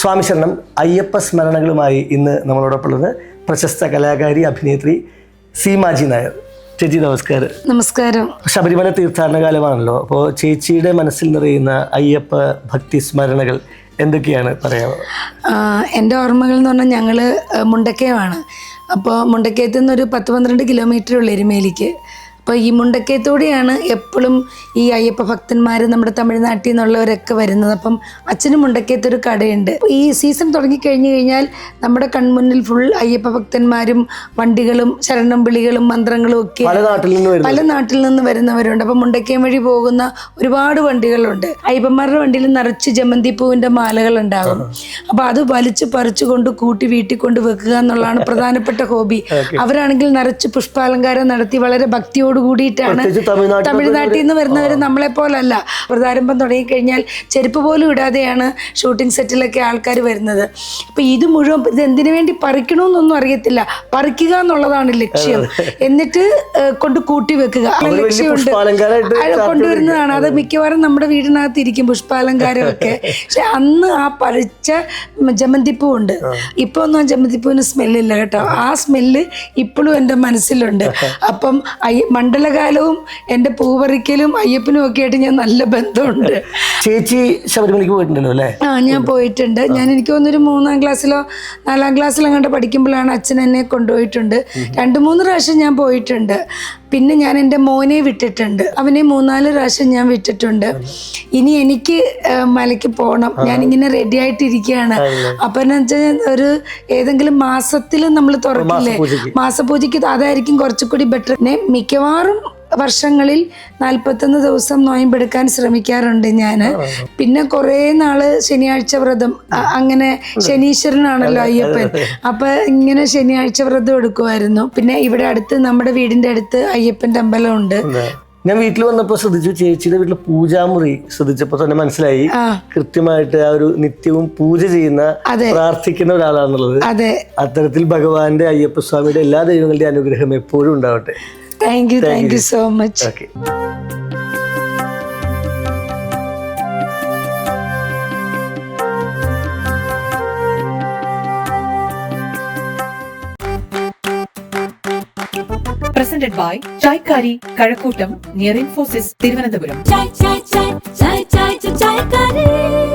സ്വാമി ശരണം അയ്യപ്പ സ്മരണകളുമായി ഇന്ന് നമ്മളോടൊപ്പം ഉള്ളത് പ്രശസ്ത കലാകാരി അഭിനേത്രി സീമാജി നായർ. ചേച്ചി നമസ്കാരം. നമസ്കാരം. ശബരിമല തീർത്ഥാടന കാലമാണല്ലോ അപ്പോൾ ചേച്ചിയുടെ മനസ്സിൽ നിറയുന്ന അയ്യപ്പ ഭക്തി സ്മരണകൾ എന്തൊക്കെയാണ് പറയാമോ? എന്റെ ഓർമ്മകൾ എന്ന് പറഞ്ഞാൽ ഞങ്ങൾ മുണ്ടക്കയമാണ്. അപ്പോൾ മുണ്ടക്കയത്ത് നിന്ന് ഒരു പത്ത് പന്ത്രണ്ട് കിലോമീറ്റർ ഉള്ള എരുമേലിക്ക്. അപ്പോൾ ഈ മുണ്ടക്കയത്തൂടെയാണ് എപ്പോഴും ഈ അയ്യപ്പ ഭക്തന്മാർ നമ്മുടെ തമിഴ്നാട്ടിൽ നിന്നുള്ളവരൊക്കെ വരുന്നത്. അപ്പം അച്ഛനും മുണ്ടക്കയത്തൊരു കടയുണ്ട്. ഈ സീസൺ തുടങ്ങിക്കഴിഞ്ഞ് കഴിഞ്ഞാൽ നമ്മുടെ കൺമുന്നിൽ ഫുൾ അയ്യപ്പ ഭക്തന്മാരും വണ്ടികളും ശരണം വിളികളും മന്ത്രങ്ങളും ഒക്കെ പല നാട്ടിൽ നിന്ന് വരുന്നവരുണ്ട്. അപ്പം മുണ്ടക്കയം വഴി പോകുന്ന ഒരുപാട് വണ്ടികളുണ്ട്. അയ്യപ്പന്മാരുടെ വണ്ടിയിൽ നിറച്ച് ജമന്തി പൂവിന്റെ മാലകൾ ഉണ്ടാകും അപ്പം അത് വലിച്ചു പറിച്ചു കൊണ്ട് കൂട്ടി വീട്ടിൽ കൊണ്ട് വെക്കുക എന്നുള്ളതാണ് പ്രധാനപ്പെട്ട ഹോബി. അവരാണെങ്കിൽ നിറച്ച് പുഷ്പാലങ്കാരം നടത്തി വളരെ ഭക്തിയോട് കൂടിയിട്ടാണ് തമിഴ്നാട്ടിൽ നിന്ന് വരുന്നവർ നമ്മളെ പോലല്ല. പ്രതാരംഭം തുടങ്ങിക്കഴിഞ്ഞാൽ ചെരുപ്പ് പോലും ഇടാതെയാണ് ഷൂട്ടിംഗ് സെറ്റിലൊക്കെ ആൾക്കാർ വരുന്നത്. അപ്പൊ ഇത് മുഴുവൻ ഇത് എന്തിനു വേണ്ടി പറിക്കണമെന്നൊന്നും അറിയത്തില്ല. പറിക്കുക എന്നുള്ളതാണ് ലക്ഷ്യം. എന്നിട്ട് കൊണ്ട് കൂട്ടി വെക്കുക. ലക്ഷ്യമുണ്ട് കൊണ്ടുവരുന്നതാണ് അത് മിക്കവാറും നമ്മുടെ വീടിനകത്ത് ഇരിക്കും പുഷ്പാലങ്കാരമൊക്കെ പക്ഷെ അന്ന് ആ പറിച്ച ജമന്തിപ്പൂ ഉണ്ട്. ഇപ്പൊ ഒന്നും ആ ജമന്തിപ്പൂവിന് സ്മെല്ലില്ല കേട്ടോ. ആ സ്മെല്ല് ഇപ്പോഴും എന്റെ മനസ്സിലുണ്ട്. അപ്പം മണ്ഡലകാലവും എന്റെ പൂവറിക്കലും അയ്യപ്പനും ഒക്കെ ആയിട്ട് ഞാൻ നല്ല ബന്ധമുണ്ട്. ചേച്ചി ശബരിമലയ്ക്ക് പോയിട്ടുണ്ടല്ലോ അല്ലേ? ആ ഞാൻ പോയിട്ടുണ്ട്. ഞാൻ എനിക്ക് തോന്നുന്നൊരു മൂന്നാം ക്ലാസ്സിലോ നാലാം ക്ലാസ്സിലോ അങ്ങോട്ട് പഠിക്കുമ്പോഴാണ് അച്ഛൻ എന്നെ കൊണ്ടുപോയിട്ടുണ്ട്. രണ്ട് മൂന്ന് പ്രാവശ്യം ഞാൻ പോയിട്ടുണ്ട്. പിന്നെ ഞാൻ എന്റെ മോനെ വിട്ടിട്ടുണ്ട്. അവനെ മൂന്നാൽ പ്രാവശ്യം ഞാൻ വിട്ടിട്ടുണ്ട്. ഇനി എനിക്ക് മലയ്ക്ക് പോകണം ഞാനിങ്ങനെ റെഡി ആയിട്ടിരിക്കുകയാണ് അപ്പം എന്ന് വെച്ചാൽ ഒരു ഏതെങ്കിലും മാസത്തിൽ നമ്മൾ തുറക്കില്ലേ? മാസപൂജയ്ക്ക്. അതായിരിക്കും കുറച്ചുകൂടി ബെറ്റർ മിക്കവാറും വർഷങ്ങളിൽ നാൽപ്പത്തൊന്ന് ദിവസം നോയമ്പെടുക്കാൻ ശ്രമിക്കാറുണ്ട് ഞാൻ. പിന്നെ കുറേ നാൾ ശനിയാഴ്ച വ്രതം. അങ്ങനെ ശനീശ്വരനാണല്ലോ അയ്യപ്പൻ. അപ്പൊ ഇങ്ങനെ ശനിയാഴ്ച വ്രതം എടുക്കുമായിരുന്നു. പിന്നെ ഇവിടെ അടുത്ത് നമ്മുടെ വീടിന്റെ അടുത്ത് അയ്യപ്പന്റെ അമ്പലമുണ്ട്. ഞാൻ വീട്ടിൽ വന്നപ്പോൾ ശ്രദ്ധിച്ചു ചേച്ചിയുടെ വീട്ടിൽ പൂജാമുറി ശ്രദ്ധിച്ചപ്പോൾ തന്നെ മനസ്സിലായി. കൃത്യമായിട്ട് ആ ഒരു നിത്യവും പൂജ ചെയ്യുന്ന പ്രാർത്ഥിക്കുന്ന ഒരാളാണെന്നുള്ളത് അതെ. അത്തരത്തിൽ ഭഗവാന്റെ അയ്യപ്പ അയ്യപ്പസ്വാമിയുടെ എല്ലാ ദൈവങ്ങളുടെയും അനുഗ്രഹം എപ്പോഴും ഉണ്ടാവട്ടെ. Thank you thank you so much. Okay presented by Chai Kari Karakootam near Infosys Tiruvananthapuram. Chai, chai, chai, chai, chai, chai, chai, chai, chai, chai, chai, chai, chai,